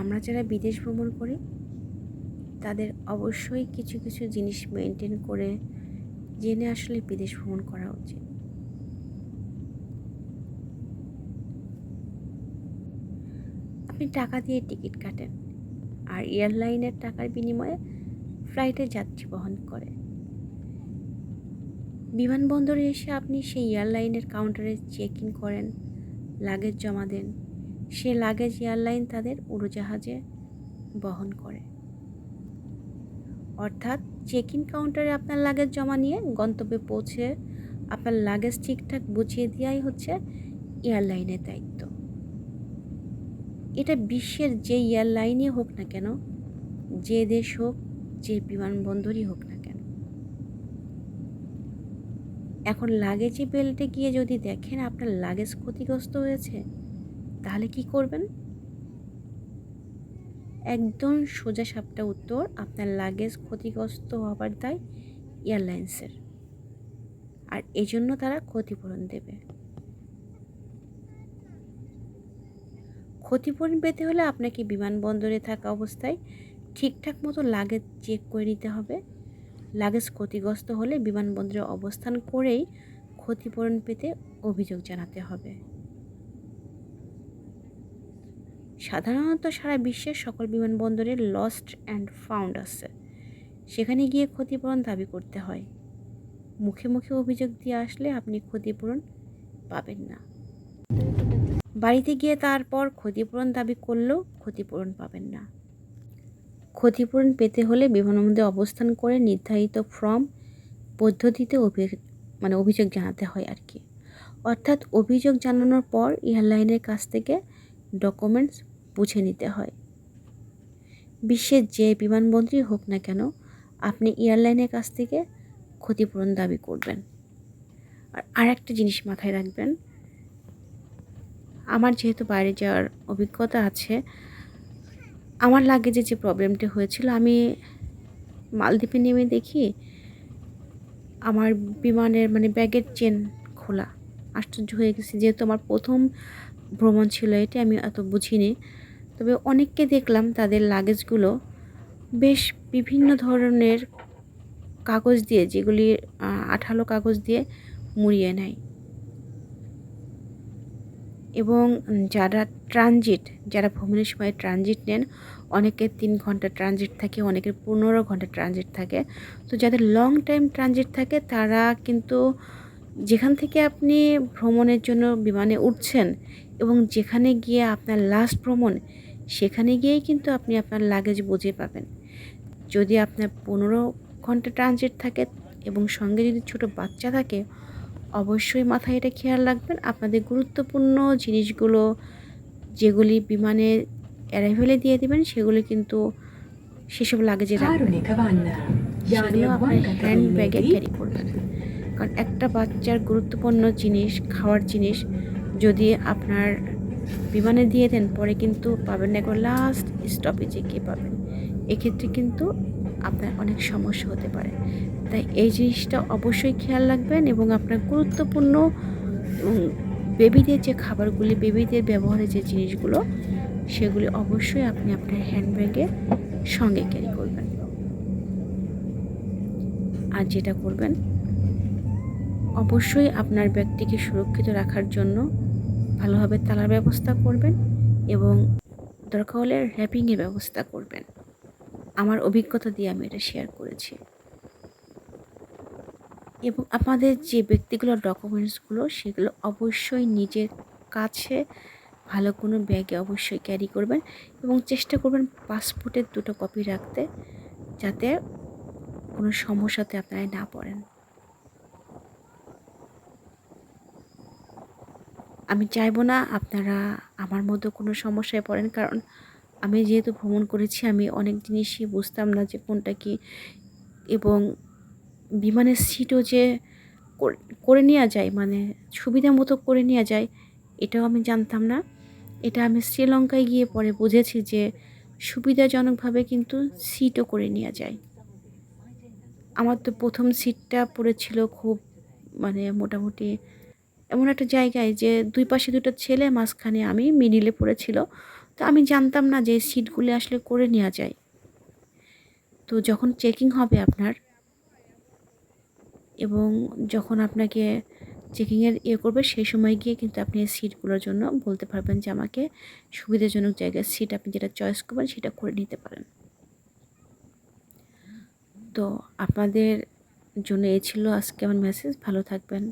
আমরা যারা বিদেশ ভ্রমণ করি, তাদের অবশ্যই কিছু কিছু জিনিস মেনটেন করে জেনে আসলে বিদেশ ভ্রমণ করা উচিত। আপনি টাকা দিয়ে টিকিট কাটেন আর এয়ারলাইনের টাকার বিনিময়ে ফ্লাইটে যাত্রী বহন করে বিমানবন্দরে এসে আপনি সেই এয়ারলাইনের কাউন্টারে চেক ইন করেন লাগেজ জমা দেন। সে লাগেজ এয়ারলাইন তাদের উড়োজাহাজে বহন করে। অর্থাৎ চেক ইন কাউন্টারে আপনার লাগেজ জমা নিয়ে গন্তব্যে পৌঁছে আপনার লাগেজ ঠিকঠাক বুঝিয়ে দেওয়াই হচ্ছে এয়ারলাইনের দায়িত্ব। এটা বিশ্বের যে এয়ারলাইনই হোক না কেন, যে দেশ হোক, যে বিমানবন্দরই হোক না কেন। এখন লাগেজে বেল্টে গিয়ে যদি দেখেন আপনার লাগেজ ক্ষতিগ্রস্ত হয়েছে তাহলে কি করবেন? একদম সোজা সাপটা উত্তর, আপনার লাগেজ ক্ষতিগ্রস্ত হবার দায় এয়ারলাইন্সের। আর এজন্য তারা ক্ষতিপূরণ দেবে। ক্ষতিপূরণ পেতে হলে আপনাকে বিমানবন্দরে থাকা অবস্থায় ঠিকঠাক মতো লাগেজ চেক করে নিতে হবে। লাগেজ ক্ষতিগ্রস্ত হলে বিমানবন্দরে অবস্থান করেই ক্ষতিপূরণ পেতে অভিযোগ জানাতে হবে। সাধারণত সারা বিশ্বের সকল বিমানবন্দরে লস্ট অ্যান্ড ফাউন্ড আছে। সেখানে গিয়ে ক্ষতিপূরণ দাবি করতে হয়। মুখে মুখে অভিযোগ দিয়ে আসলে আপনি ক্ষতিপূরণ পাবেন না। বাড়িতে গিয়ে তারপর ক্ষতিপূরণ দাবি করলেও ক্ষতিপূরণ পাবেন না। ক্ষতিপূরণ পেতে হলে বিমানবন্দরে অবস্থান করে নির্ধারিত ফর্ম পদ্ধতিতে মানে অভিযোগ জানাতে হয় আর কি। অর্থাৎ অভিযোগ জানানোর পর এয়ারলাইনের কাছ থেকে ডকুমেন্টস বুঝে নিতে হয়। বিশ্বের যে বিমানবন্দরই হোক না কেন, আপনি এয়ারলাইনের কাছ থেকে ক্ষতিপূরণ দাবি করবেন। আর আরেকটা জিনিস মাথায় রাখবেন, আমার যেহেতু বাইরে যাওয়ার অভিজ্ঞতা আছে, আমার লাগেজে যে প্রবলেমটা হয়েছিল, আমি মালদ্বীপে নেমে দেখি আমার বিমানের মানে ব্যাগের চেন খোলা। আশ্চর্য হয়ে গেছি, যেহেতু আমার প্রথম ভ্রমণ ছিল এটি আমি এত বুঝিনি। তবে অনেককে দেখলাম তাদের লাগেজগুলো বেশ বিভিন্ন ধরনের কাগজ দিয়ে, যেগুলি আঠালো কাগজ দিয়ে মুড়িয়ে নেয়। এবং যারা ট্রানজিট যারা ভ্রমণের সময় ট্রানজিট নেন অনেকের তিন ঘণ্টা ট্রানজিট থাকে, অনেকের পনেরো ঘণ্টা ট্রানজিট থাকে। তো যাদের লং টাইম ট্রানজিট থাকে, তারা কিন্তু যেখান থেকে আপনি ভ্রমণের জন্য বিমানে উঠছেন এবং যেখানে গিয়ে আপনার লাস্ট ভ্রমণ সেখানে গিয়েই কিন্তু আপনি আপনার লাগেজ বুঝে পাবেন। যদি আপনার পনেরো ঘণ্টা ট্রানজিট থাকে এবং সঙ্গে যদি ছোট বাচ্চা থাকে অবশ্যই মাথায় এটা খেয়াল রাখবেন। আপনাদের গুরুত্বপূর্ণ জিনিসগুলো যেগুলি বিমানে অ্যারাইভেলে দিয়ে দেবেন সেগুলি কিন্তু সেসব লাগেজে রাখবেন। সেগুলো আপনার হ্যান্ড ব্যাগে ক্যারি করবেন। কারণ একটা বাচ্চার গুরুত্বপূর্ণ জিনিস খাওয়ার জিনিস যদি আপনার বিমানে দিয়ে দেন, পরে কিন্তু পাবেন না। একবার লাস্ট স্টপেজে গিয়ে পাবেন। এক্ষেত্রে কিন্তু আপনার অনেক সমস্যা হতে পারে। তাই এই জিনিসটা অবশ্যই খেয়াল রাখবেন এবং আপনার গুরুত্বপূর্ণ বেবিদের যে খাবারগুলি, বেবিদের ব্যবহারের যে জিনিসগুলো, সেগুলি অবশ্যই আপনি আপনার হ্যান্ডব্যাগে সঙ্গে ক্যারি করবেন। আর যেটা করবেন, অবশ্যই আপনার ব্যাগটিকে সুরক্ষিত রাখার জন্য ভালোভাবে তালার ব্যবস্থা করবেন এবং দরকার হলে র্যাপিংয়ের ব্যবস্থা করবেন। আমার অভিজ্ঞতা দিয়ে আমি এটা শেয়ার করেছি। এবং আপনাদের যে ব্যক্তিগুলো ডকুমেন্টসগুলো সেগুলো অবশ্যই নিজের কাছে ভালো কোনো ব্যাগে অবশ্যই ক্যারি করবেন এবং চেষ্টা করবেন পাসপোর্টের দুটো কপি রাখতে, যাতে কোনো সমস্যাতে আপনারা না পড়েন। আমি চাইব না আপনারা আমার মতো কোনো সমস্যায় পড়েন, কারণ আমি যেহেতু ভ্রমণ করেছি, আমি অনেক জিনিসই বুঝতাম না যে কোনটা কি এবং বিমানের সিটও যে করে নেওয়া যায় মানে সুবিধা মতো করে নেওয়া যায়, এটাও আমি জানতাম না। এটা আমি শ্রীলঙ্কায় গিয়ে পরে বুঝেছি যে সুবিধাজনকভাবে কিন্তু সিটও করে নেওয়া যায়। আমার তো প্রথম সিটটা পড়েছিল খুব মানে মোটামুটি এমন একটা জায়গায় যে দুই পাশে দুটো ছেলে, মাঝখানে আমি মিডিলে পড়েছিল। তো আমি জানতাম না যে সিটগুলি আসলে করে নেওয়া যায়। তো যখন চেকিং হবে আপনার, এবং যখন আপনাকে চেকিংয়ের ইয়ে করবে, সেই সময় গিয়ে কিন্তু আপনি সিটগুলোর জন্য বলতে পারবেন যে আমাকে সুবিধাজনক জায়গায় সিট আপনি যেটা চয়েস করবেন, সেটা করে নিতে পারেন। তো আপনাদের জন্য এ ছিল আজকে আমার মেসেজ ভালো থাকবেন।